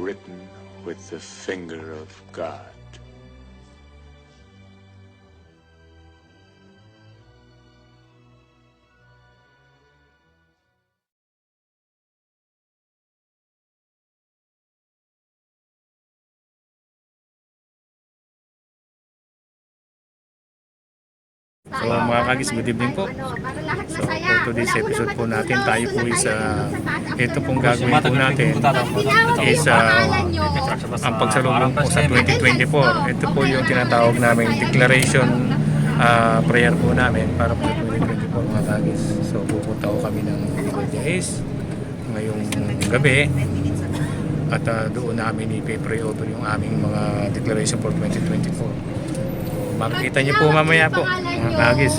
written with the finger of God. So mga kagis, good evening po. So for today's episode po natin, tayo po is uh, ito pong gagawin po natin is uh, ang pagsalubong po sa 2024. Ito po yung tinatawag namin declaration uh, prayer po namin para po sa 2024 mga kagis. So pupunta ko kami ng Ibadjais ngayong gabi. At uh, doon namin i-pray over yung aming mga declaration for 2024. Makikita niyo po mamaya po mga kagis.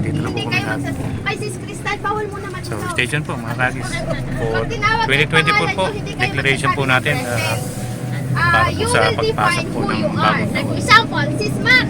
Dito na po kami natin. magsas... Ay, sis Crystal, bawal mo naman So, stay tuned po mga kagis. For Pag tinawag yung 2024 po, declaration po natin. ah, Ah, para po you sa pagpasok po ng bagong taon. example, sis Max.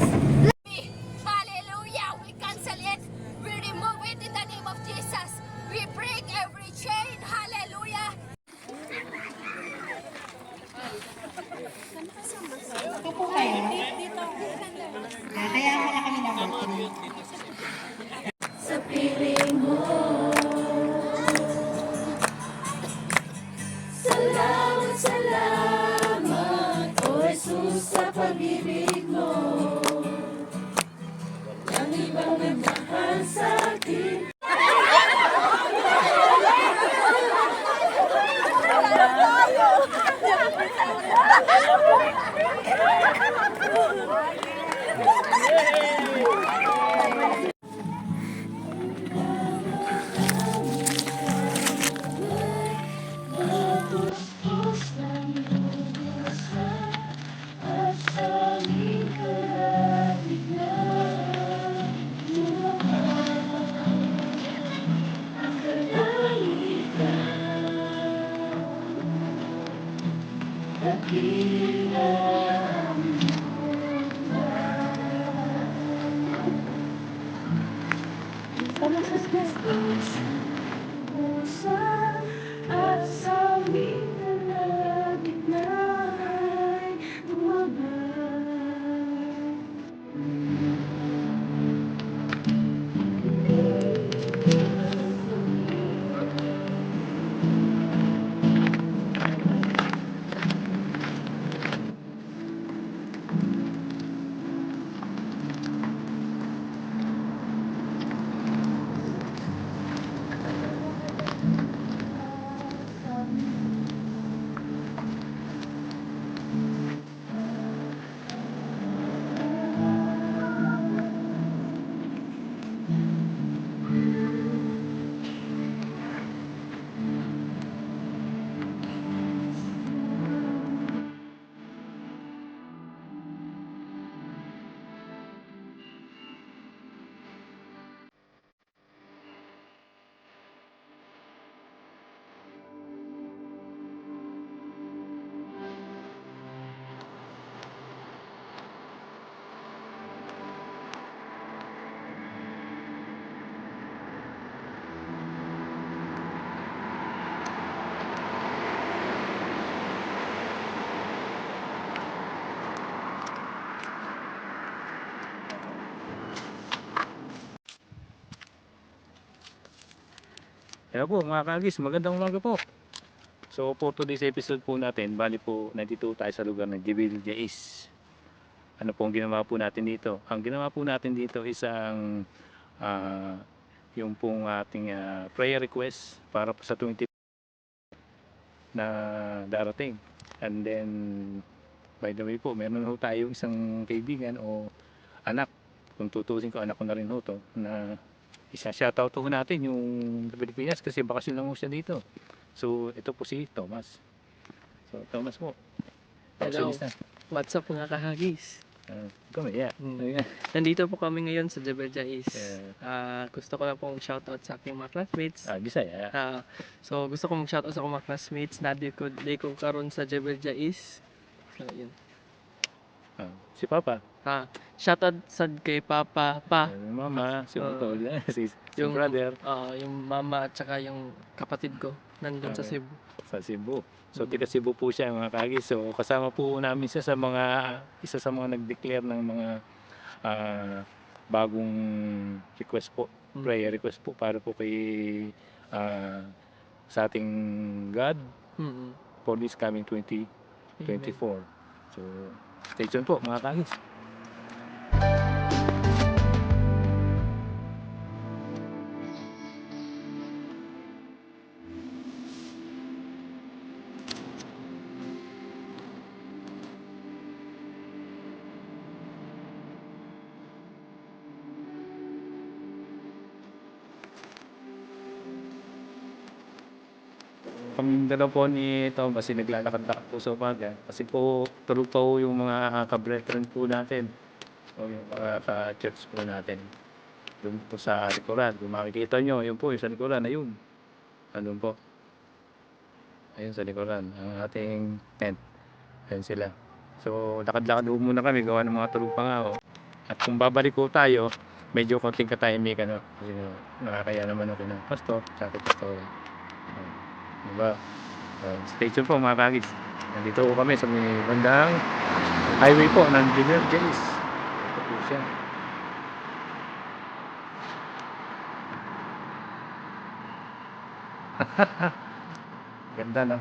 Kaya po mga kagis, magandang umaga po. So for today's episode po natin, bali po nandito tayo sa lugar ng Jibil Jais. Ano po ang ginawa po natin dito? Ang ginawa po natin dito isang ah, yung pong ating ah, prayer request para sa 20 na darating. And then by the way po, meron ho tayo isang kaibigan o anak. Kung tutusin ko, anak ko na rin ho to na isa shoutout ho natin yung Pilipinas kasi bakasyon lang ho siya dito. So, ito po si Thomas. So, Thomas po. Hello. What's up mga kahagis? Uh, kami, yeah. Ayan. Nandito po kami ngayon sa Jebel Jais. Yeah. Ah, gusto ko lang pong shoutout sa aking mga classmates. Ah, Bisaya. Ah, so gusto ko mong shoutout sa akong mga classmates na di ko, di ko karon sa Jebel Jais. So, yun. Ah, si Papa. Ah, shoutout sad kay Papa, Pa. Yung mama, si Oo. Utol, si, si Yung- brother Ah, yung mama at saka yung kapatid ko nandun sa Okay. Cebu. sa Cebu. So, Mm. tiga Cebu po siya mga kagis. So, kasama po namin siya sa mga, isa sa mga nag-declare ng mga ah, bagong request po, Mm. prayer request po para po kay ah, sa ating God Mm-mm. for this coming 2024. So, stay tuned po mga kagis. Kami dalaw po ni Tom kasi naglalakad-lakad po sa umaga. Kasi po, tulog pa po yung mga kabrethren po natin. O yung mga ka-church po natin. Doon po sa likuran. Kung makikita nyo, yun po, yung sa likuran, ayun. Andun po. Ayun sa likuran, ang ating tent. Ayun sila. So, lakad-lakad po muna kami, gawa ng mga tulog nga. Oh. At kung babalik po tayo, medyo konting katahimik, ano. Kasi uh, nakakaya naman ako ng pastor, sa pastor. Diba? Uh, stay tuned po mga kagis. Nandito po kami sa may bandang highway po ng Junior Jays. Ito po siya. Ganda no?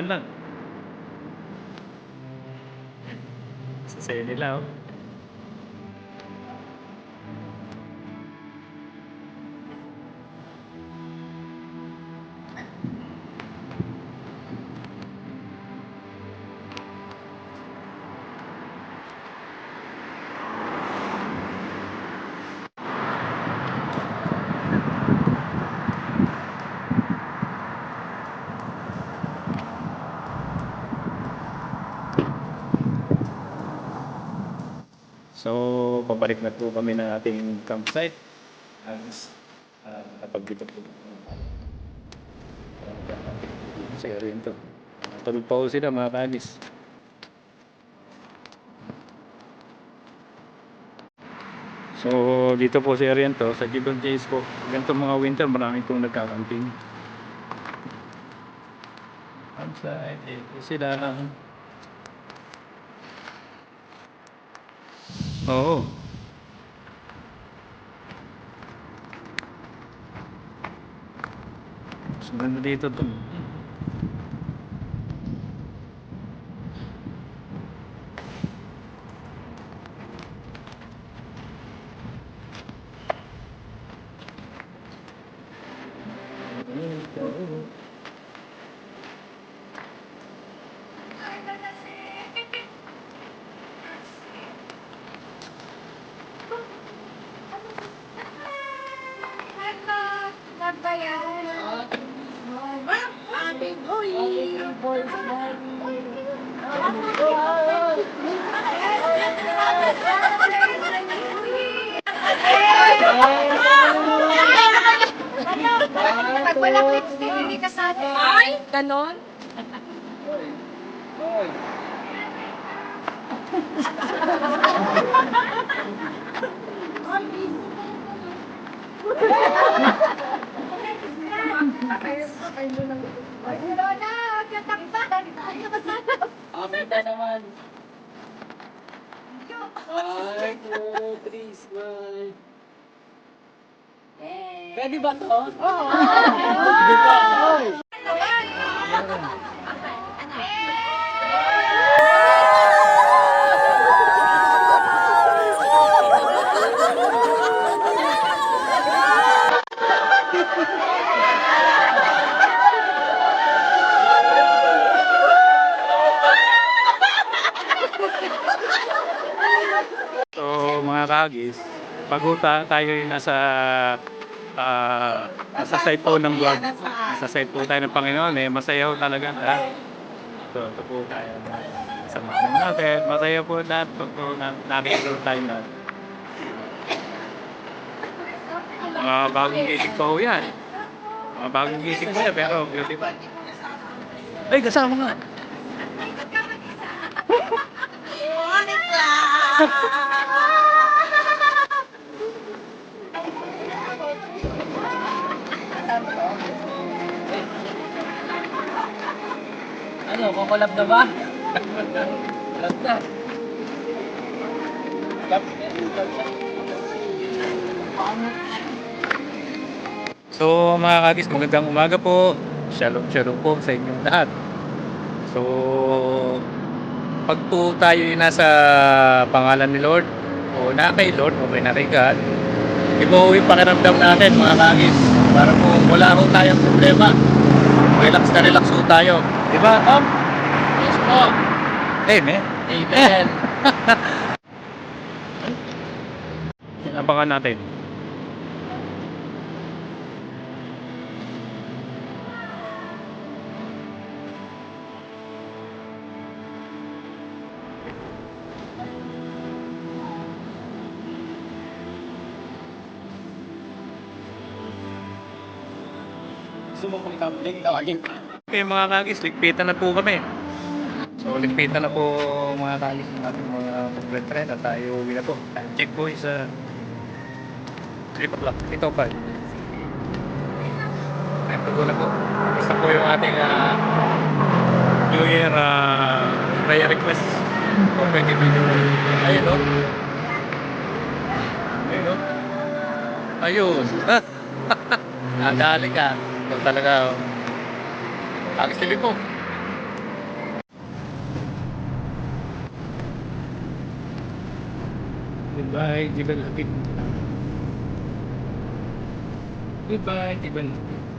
Diyan lang. Sasaya nila oh. So, pabalik na po kami ng ating campsite. As, uh, kapag dito po. Sa rin to. Tulog pa sila mga kanis. So, dito po si Ariento, sa Gibon Jays po. Ganito mga winter, marami pong nagkakamping. Campsite, eh, sila. Oo. So, ganda dito to. Pag wala ko hindi ka sa atin. Ay! Ganon? Lola, katakpan. Amin na naman. Ay, no, please, man. Pwede ba to? Oo. Di ba? Oy. Bago ta- tayo nasa ah, nasa side po ng vlog, nasa side po tayo ng Panginoon, eh, masaya po talaga. Ha? So, ito po tayo sa mga natin. Masaya po lahat po, po na nakikita tayo na. Mga bagong gising po yan. Mga bagong gising pa yan, pero beauty pa. Ay, kasama nga. Ano, kukulab na ba? So mga kagis, magandang umaga po. Shalom, shalom po sa inyong lahat. So, pag po tayo ay nasa pangalan ni Lord, o na kay Lord, o kay na kay God, iba po yung pakiramdam natin mga kagis. Para po wala ho tayong problema. Relax na relax ho tayo. Di ba, Tom? Po. Amen. Amen. Abangan natin. Gusto mo kong tabling tawagin ka. Okay mga kagis, ligpitan na po kami. So ligpitan na po mga kagis ng ating mga pagretret at tayo uwi na po. Check po is uh, 3 o'clock, 8 o'clock. Time to go na po. Isa po yung ating uh, New Year uh, prayer request for 2021. Ayun no? Ayun no? Ayun. Nadali ka. Ito talaga. Oh. Agis TV po. Goodbye, Jibal Habib. Goodbye, Jibal Habib.